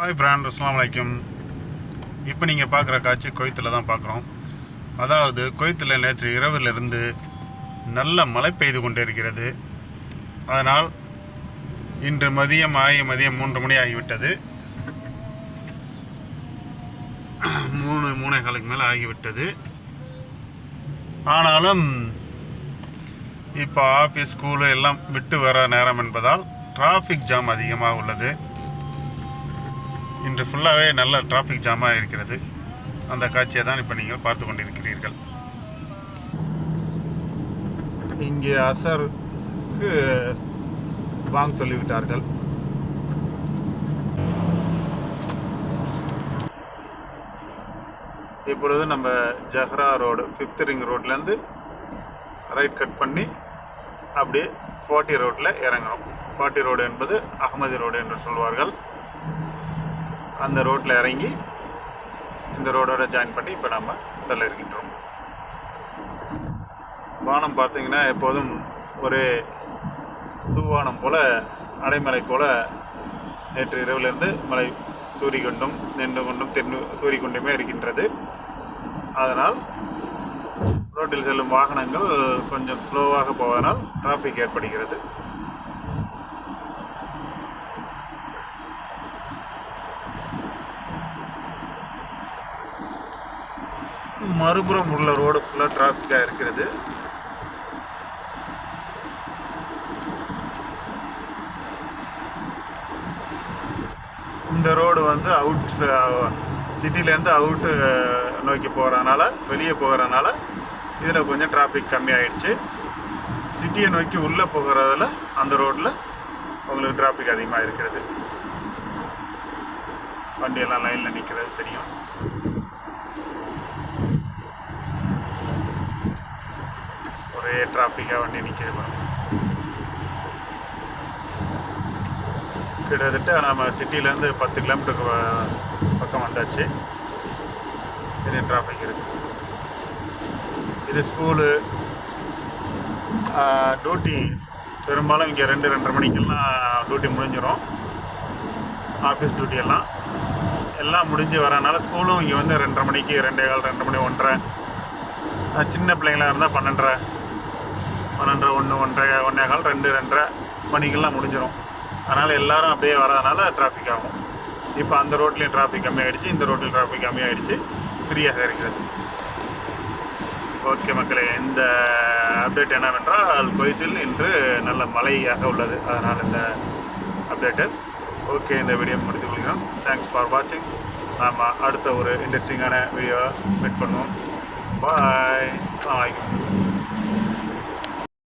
Hi brand அஸ்லாம் வலைக்கும். இப்போ நீங்கள் பார்க்குற காட்சி கொய்த்தில் தான் பார்க்குறோம் அதாவது கொய்த்தில் நேற்று இரவிலிருந்து நல்ல மழை பெய்து கொண்டிருக்கிறது அதனால் இன்று மதியம் ஆகி மதியம் மூன்று மணி ஆகிவிட்டது. மூணு மூணே காலுக்கு மேலே ஆகிவிட்டது. ஆனாலும் இப்போ ஆஃபீஸ் ஸ்கூலு எல்லாம் விட்டு வர நேரம் என்பதால் டிராஃபிக் ஜாம் அதிகமாக உள்ளது. இன்று ஃபுல்லாகவே நல்ல டிராஃபிக் ஜாமாக இருக்கிறது. அந்த காட்சியை தான் இப்போ நீங்கள் பார்த்து கொண்டிருக்கிறீர்கள். இங்கே அசருக்கு வாங்க சொல்லிவிட்டார்கள். இப்பொழுது நம்ம ஜஹ்ரா ரோடு ஃபிஃப்த் ரிங் ரோட்லேருந்து ரைட் கட் பண்ணி அப்படியே ஃபார்ட்டி ரோட்டில் இறங்குறோம் ஃபார்ட்டி ரோடு என்பது அகமதி ரோடு என்று சொல்வார்கள். அந்த ரோட்டில் இறங்கி இந்த ரோடோட ஜாயின் பண்ணி இப்போ நம்ம செல்ல இருக்கின்றோம். வானம் பார்த்தீங்கன்னா எப்போதும் ஒரு தூவானம் போல் அடைமலை போல் நேற்று இரவிலிருந்து மழை தூறிக்கொண்டும் நின்று கொண்டும் தென்னு தூறிக்கொண்டுமே இருக்கின்றது. அதனால் ரோட்டில் செல்லும் வாகனங்கள் கொஞ்சம் ஸ்லோவாக போவதனால் டிராஃபிக் ஏற்படுகிறது. மறுபுறம் உள்ள ரோடு ஃபுல்லாக டிராஃபிக்காக இருக்கிறது. இந்த ரோடு வந்து அவுட் சிட்டிலேருந்து அவுட்டு நோக்கி போகிறதுனால வெளியே போகிறதுனால இதில் கொஞ்சம் டிராஃபிக் கம்மியாயிடுச்சு சிட்டியை நோக்கி உள்ளே போகிறதுல அந்த ரோட்டில் உங்களுக்கு டிராஃபிக் அதிகமாக இருக்கிறது. வண்டியெல்லாம் லைனில் நிற்கிறது தெரியும். ஒரே டிராஃபிக்காக வண்டி நிற்கிது பாருங்க. கிட்டத்தட்ட நம்ம சிட்டிலேருந்து பத்து கிலோமீட்டருக்கு பக்கம் வந்தாச்சு. இன்னும் டிராஃபிக் இருக்குது இது ஸ்கூலு டியூட்டி பெரும்பாலும் இங்கே ரெண்டு ரெண்டரை மணிக்கெல்லாம் டியூட்டி முடிஞ்சிடும் ஆஃபீஸ் டியூட்டி எல்லாம். எல்லாம் முடிஞ்சு வரனால ஸ்கூலும் இங்கே வந்து ரெண்டரை மணிக்கு ரெண்டே கால் ரெண்டு மணி ஒன்றரை. சின்ன பிள்ளைங்களா இருந்தால் பன்னெண்டரை. பன்னெண்டரை ஒன்று ஒன்றரை ஒன்றே கால் ரெண்டு ரெண்டரை மணிக்கெல்லாம் முடிஞ்சிடும் அதனால் எல்லாரும் அப்படியே வரதுனால டிராஃபிக் ஆகும். இப்போ அந்த ரோட்லேயும் டிராஃபிக் கம்மியாகிடுச்சு இந்த ரோட்லேயும் டிராஃபிக் கம்மியாயிடுச்சு. ஃப்ரீயாக இருக்கிறது. ஓகே மக்களே இந்த அப்டேட் என்னவென்றால் குவைத்தில் இன்று நல்ல மழையாக உள்ளது. அதனால் இந்த அப்டேட்டு ஓகே இந்த வீடியோ முடித்து கொள்கிறோம். தேங்க்ஸ் ஃபார் வாட்சிங் நாம் அடுத்த ஒரு இன்ட்ரெஸ்டிங்கான வீடியோ மீட் பண்ணுவோம். பாய் அஸ்ஸலாமு